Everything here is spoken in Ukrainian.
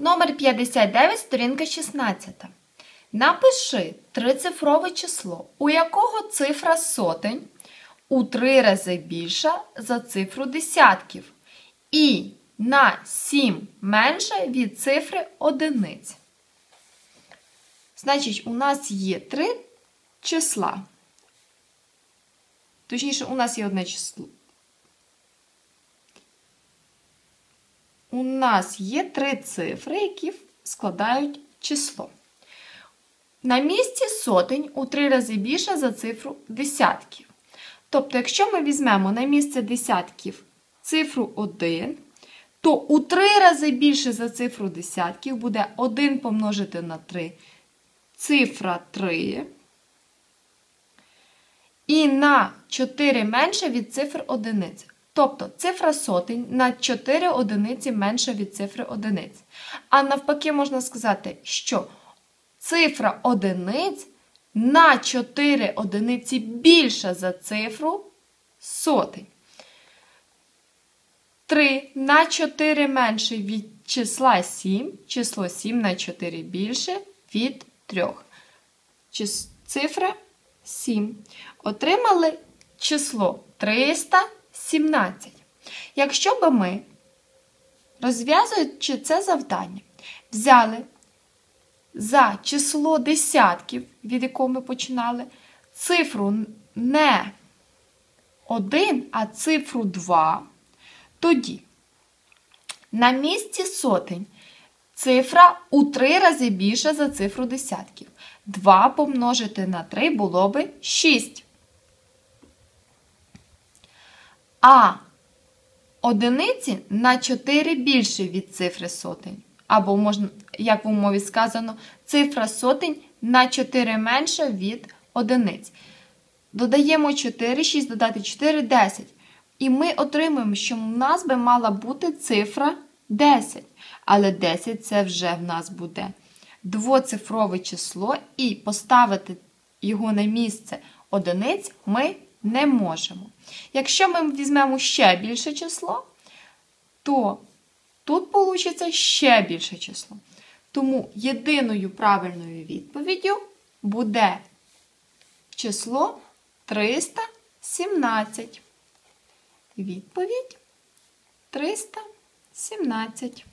Номер 59, сторінка 16. Напиши трицифрове число, у якого цифра сотень у три рази більша за цифру десятків і на 7 менше від цифри одиниць. Значить, у нас є три числа. Точніше, у нас є одне число. У нас є три цифри, які складають число. На місці сотень у три рази більше за цифру десятків. Тобто, якщо ми візьмемо на місце десятків цифру 1, то у три рази більше за цифру десятків буде 1 помножити на 3, цифра 3. І на 4 менше від цифр одиниць. Тобто цифра сотень на 4 одиниці менша від цифри одиниць. А навпаки, можна сказати, що цифра одиниць на 4 одиниці більша за цифру сотень. 3 на 4 менше від числа 7, число 7 на 4 більше від 3. Цифра 7. Отримали число 317. Якщо би ми, розв'язуючи це завдання, взяли за число десятків, від якого ми починали, цифру не 1, а цифру 2, тоді на місці сотень цифра у 3 рази більша за цифру десятків. 2 помножити на 3 було би 6. А одиниці на 4 більше від цифри сотень. Або, можна, як в умові сказано, цифра сотень на 4 менша від одиниць. Додаємо 4, 6 додати 4, 10. І ми отримуємо, що в нас би мала бути цифра 10. Але 10 це вже в нас буде двоцифрове число, і поставити його на місце одиниць ми не можемо. Якщо ми візьмемо ще більше число, то тут вийде ще більше число. Тому єдиною правильною відповіддю буде число 317. Відповідь 317.